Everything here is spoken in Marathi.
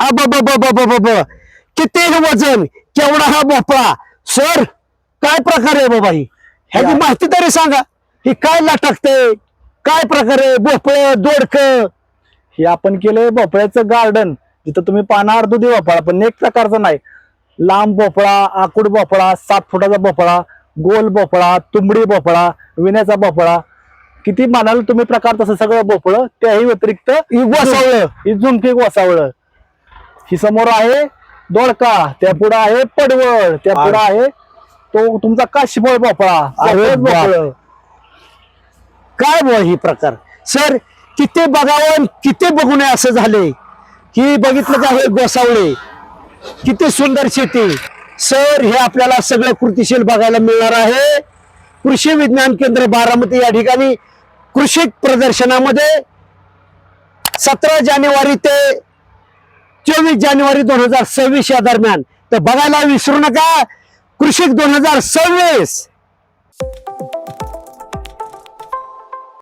ब ब ब ब ब ब ब. किती वजन? केवढा हा भोपळा सर काय प्रकार आहे बाबा ही? ह्याची. माहिती तरी सांगा. ही काय लटकते? काय प्रकार आहे? भोपळ दोडक? हे आपण केलंय भोपळ्याचं गार्डन जिथं तुम्ही पाहणार दुधी भोपळा पण एक प्रकारचा नाही. लांब भोपळा आकुड भोपळा सात फुटाचा भोपळा गोल भोपळा तुंबडी भोपळा विण्याचा भोपळा किती म्हणाल तुम्ही प्रकार तसं सगळं भोपळं त्याही व्यतिरिक्त ही ही झुमकी गोसावळ ही समोर आहे दोडका त्या पुढे आहे पडवळ त्या पुढे आहे तो तुमचा काशीफळ भोपळा. काय बुवा ही प्रकार? सर किती बघावं किती बघू नये असं झाले की बघितलं का हे गोसावळे? किती सुंदर शेती. सर हे आपल्याला सगळं कृतीशील बघायला मिळणार आहे. कृषी विज्ञान केंद्र बारामती या ठिकाणी कृषी प्रदर्शनामध्ये सतरा जानेवारी ते चोवीस जानेवारी दोन हजार सव्वीस या दरम्यान. तर बघायला विसरू नका. कृषी दोन हजार सव्वीस.